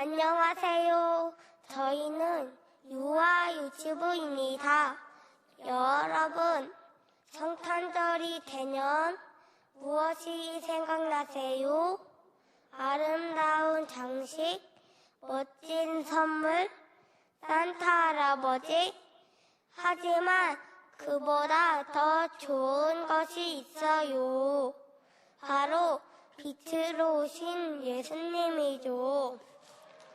안녕하세요. 저희는 유아 유치부입니다. 여러분, 성탄절이 되면 무엇이 생각나세요? 아름다운 장식, 멋진 선물, 산타 할아버지. 하지만 그보다 더 좋은 것이 있어요. 바로 빛으로 오신 예수님이죠.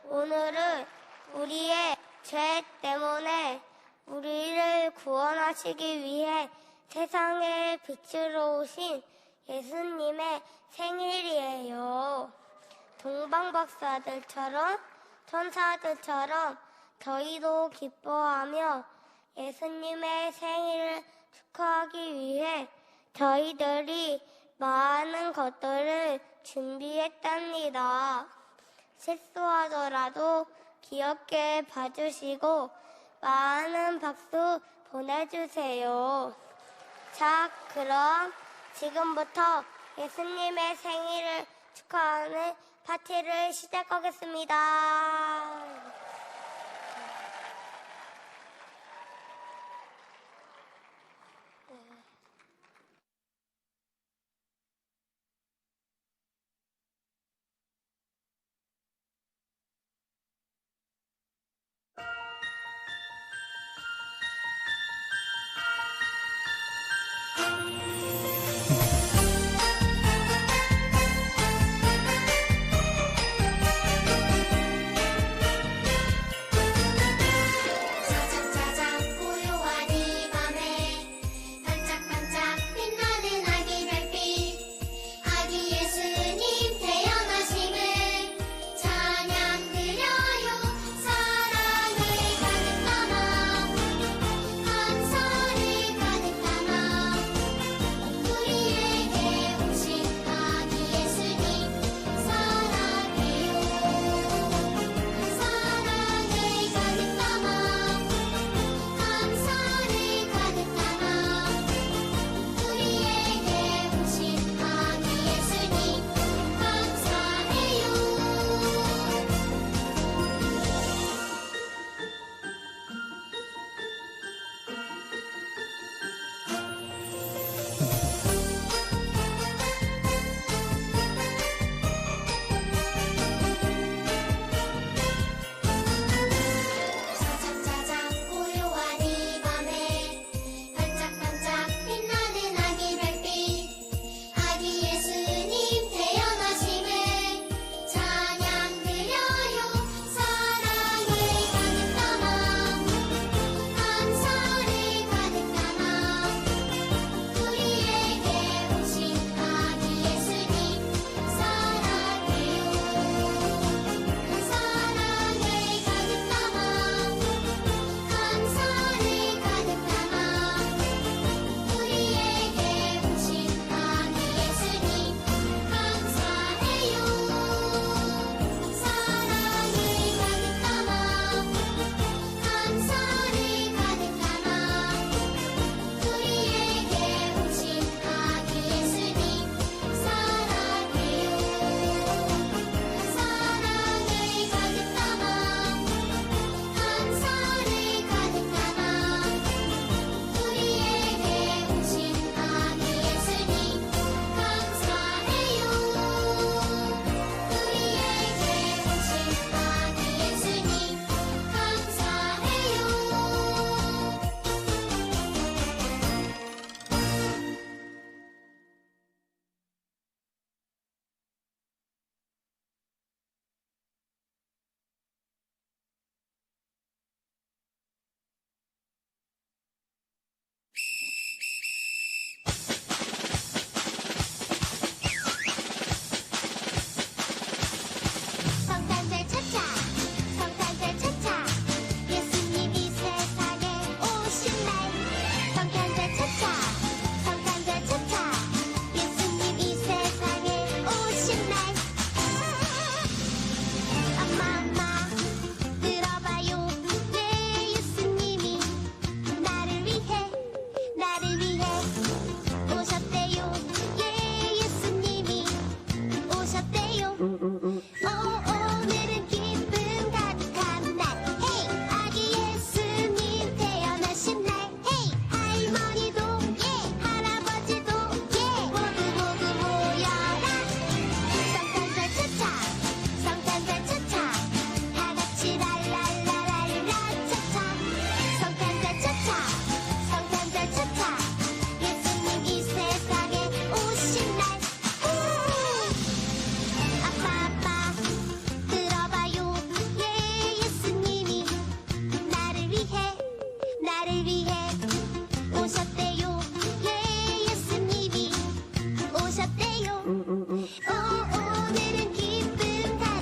오늘은 우리의 죄 때문에 우리를 구원하시기 위해 세상에 빛으로 오신 예수님의 생일이에요. 동방박사들처럼 천사들처럼 저희도 기뻐하며 예수님의 생일을 축하하기 위해 저희들이 많은 것들을 준비했답니다. 실수하더라도 귀엽게 봐주시고 많은 박수 보내주세요. 자, 그럼 지금부터 예수님의 생일을 축하하는 파티를 시작하겠습니다.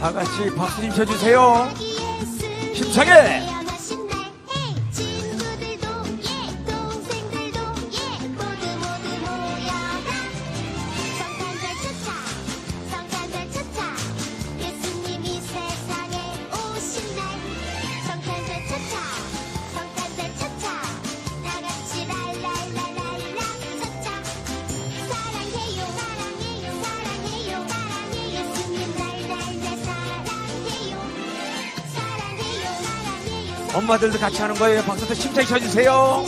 다 같이 박수 좀 쳐주세요. 힘차게! 엄마들도 같이 하는 거예요. 박수 또 심차게 쳐주세요.